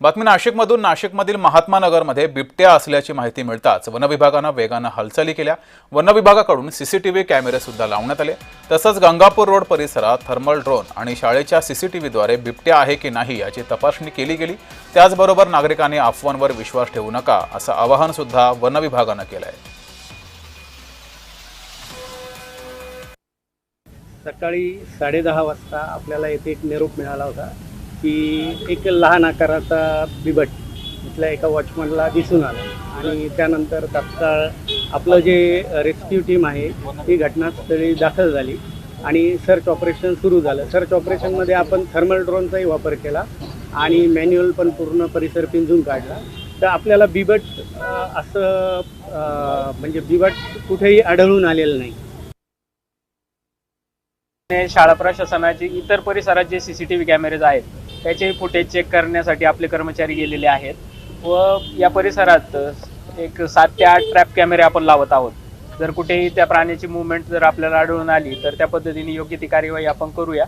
बातमी नाशिकमधून. नाशिकमधील महात्मा नगरमध्ये बिबट्या असल्याची माहिती मिळताच वनविभागानं वेगानं हालचाली केल्या. वनविभागाकडून सीसीटीव्ही कॅमेरे सुद्धा लावण्यात आले. तसंच गंगापूर रोड परिसरात थर्मल ड्रोन आणि शाळेच्या सीसीटीव्हीद्वारे बिबट्या आहे की नाही याची तपासणी केली गेली. त्याचबरोबर नागरिकांनी अफवांवर विश्वास ठेवू नका असं आवाहन सुद्धा वनविभागानं केलं आहे सकाळी साडेदहा वाजता आपल्याला येथे एक निरोप मिळाला होता. की एक लहान आकाराचा बिबट इथल्या एका वॉचमनला दिसून आला. आणि त्यानंतर तात्काळ आपलं जे रेस्क्यू टीम आहे ती घटनास्थळी दाखल झाली. आणि सर्च ऑपरेशन सुरू झालं. सर्च ऑपरेशनमध्ये आपण थर्मल ड्रोनचाही वापर केला आणि मॅन्युअल पण पूर्ण परिसर पिंजून काढला. तर आपल्याला बिबट असं म्हणजे बिबट कुठेही आढळून आलेलं नाही. शाळा प्रशासनाचे इतर परिसरात जे C C T V cameras आहेत त्याचे फुटेज चेक करण्यासाठी आपले कर्मचारी गेलेले आहेत. व या परिसरात एक सात ते आठ ट्रॅप कॅमेरे आपण लावत आहोत. जर कुठेही त्या प्राण्याची मुवमेंट जर आपल्याला आढळून आली तर त्या पद्धतीने योग्य ती कार्यवाही आपण करूया.